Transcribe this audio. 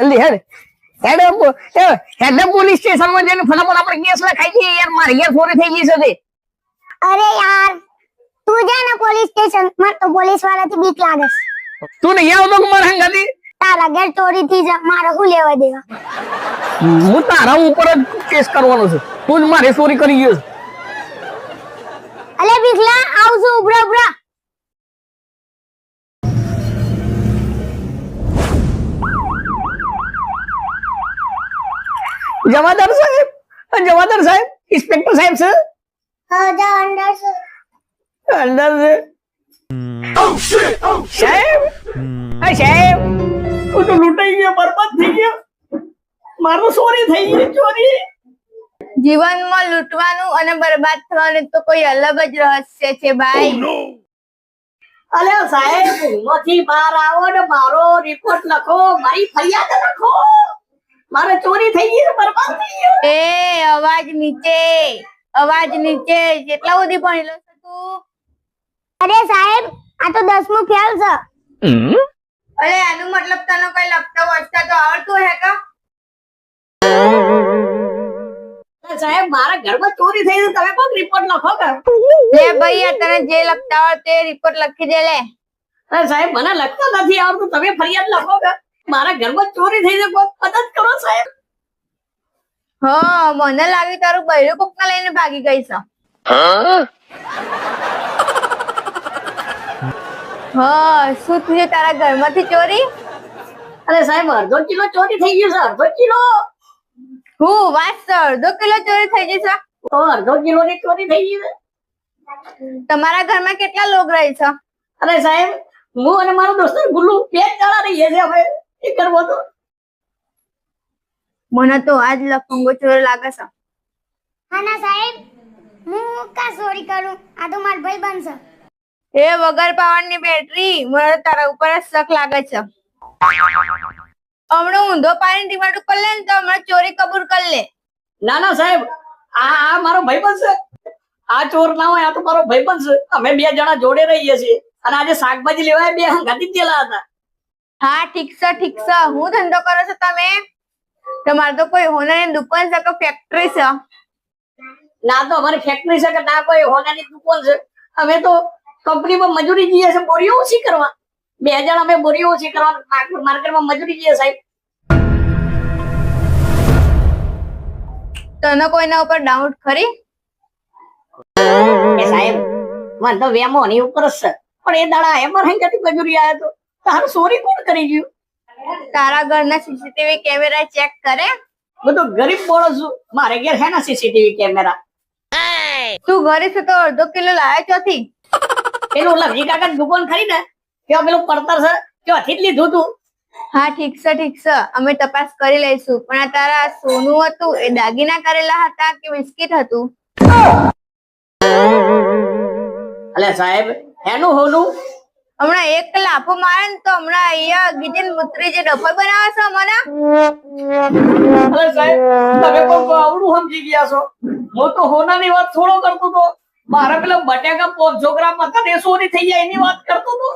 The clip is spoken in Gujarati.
જલ્દી હેડ હેડ હેડ પોલીસ સ્ટેશનમાં જઈને ફટાફટ આપણે કેસ લખાઈ દઈએ યાર મારે યાર ચોરી થઈ ગઈ છે તે. અરે યાર તું જા ને પોલીસ સ્ટેશન મને તો પોલીસ વાળાથી બીક લાગે તું નહીં આવતો કે મારા હંગાથી તારા ઘેર ચોરી થઈ જા મારે શું લેવા દેવા? હું તારા ઉપર જ કેસ કરવાનો છે. તું જ મારે ચોરી કરી ગયો છે. અલે બીકલા આવજો ઉભરા ઉભરા. જમાદાર સાહેબ? જમાદાર સાહેબ ઇન્સ્પેક્ટર સાહેબ છે? અંદર છે. સાહેબ? અ, સાહેબ હું તો લૂંટાઈ ગયો બરબાદ થઈ ગયો. મારું ચોરી થઈ ગઈ ચોરી. જીવનમાં લૂંટવાનું અને બરબાદ થવાનું તો કોઈ અલગ જ રહસ્ય છે ભાઈ. અલે સાહેબ ઊંઘમાંથી બહાર આવો ને મારો રિપોર્ટ લખો મારી ફરિયાદ લખો. મારે ચોરી થઈ ગઈ બરબાદ થઈ ગયો. એ અવાજ નીચે અવાજ નીચે કેટલા સુધી ભણેલો છે તું. અરે સાહેબ આ તો દસમું ફેલ છે. અરે આનું મતલબ તને કઈ લખતા વાંચતા તો આવડતું હે કા? સાહેબ મારા ઘરમાં ચોરી થઈ છે તમે કોક રિપોર્ટ લખો કે? લે ભાઈ આ તને જે લખતા હોય તે રિપોર્ટ લખી દે લે. અરે સાહેબ મને લખતા નથી આવડતું તમે ફરિયાદ લખો કે? મારા ઘરમાં ચોરી થઈ છે મદદ કરો સાહેબ. હા મને લાગ્યું તારું બૈરું કોકને લઈને ભાગી ગઈ છે. હા શું થયું તારા ઘરમાંથી ચોરી? અરે સાહેબ અડધો કિલો ચોરી થઈ ગયું છે અડધો કિલો. હું વાત છે અડધો કિલો ચોરી થઈ જશે તો અડધો કિલો ની ચોરી થઈ ગઈ છે? તમારા ઘરમાં કેટલા લોક રહે છે? અરે સાહેબ હું અને મારો દોસ્ત ગુલ્લુ બે જણા રહીએ છીએ અમે મને તો આજ લફંગો ચોર લાગે છે. હા ના સાહેબ હું કા ચોરી કરું? આ તો માર ભાઈ બનશે એ વગર પાવરની બેટરી મને તારા ઉપર જ શક લાગે છે. હમણાં ઊંધો પાણી ડિમાન્ડ ઉપર લે ને તો હમણાં ચોરી કબૂલ કરી લે. ના ના સાહેબ આ આ મારો ભાઈ બનશે આ ચોર ના હોય આ તો મારો ભાઈ બનશે અમે બે જણા જોડે રહીએ છીએ. અને આજે શાકભાજી લેવા બે હંગાતી જ ગયેલા હતા. હા ઠીક છે ઠીક છે. હું ધંધો કરો છો તમે? તમારે તો કોઈ હોનાની દુકાન છે કે ફેક્ટરી છે? ના તો અમારી ફેક્ટરી છે કે ના કોઈ હોનાની દુકાન છે? અમે તો કંપનીમાં મજૂરી જઈએ છે બોરીઓ ઓછી કરવા. બે જણ અમે બોરીઓ ઓછી કરવા. માર્કેટ- માર્કેટમાં મજૂરી જઈએ સાહેબ. તને કોઈના ઉપર ડાઉટ ખરી? સાહેબ મને તો વેમો ની ઉપર છે. પણ એ દાડા એમાં હંગાતી મજૂરી આવ્યા તો. તારું ચોરી કોણ કરી ગયું તારા ઘરના સીસીટીવી કેમેરા ચેક કરે? હું તો ગરીબ માણસ છું. મારે ઘેર હે ના સીસીટીવી કેમેરા તું ઘરે છે તો અડધો કિલો લાયા ચોથી. પેલું લવજી કાકા દુકાન ખરી ને ત્યાં પેલું પડતર છે. ત્યાંથી જ લીધું તું. હા ઠીક છે ઠીક છે. અમે તપાસ કરી લઈશું. પણ આ તારા સોનું હતું એ દાગીના કરેલા હતા કે બિસ્કિટ હતું? અલે સાહેબ એનું હોનું? હમણાં એક લાફો મારે ને તો હમણાં અહીંયા ગીજન મુત્રી જે ડફો બનાવે છે મને. અલે સાહેબ તમે કોઈ આવડું સમજી ગયા છો? હું તો હોનાની વાત થોડો કરતો તો મારા પેલા બટેકા પાંચસો ગ્રામ હતા ને સોની થઈ જાય એની વાત કરતો તો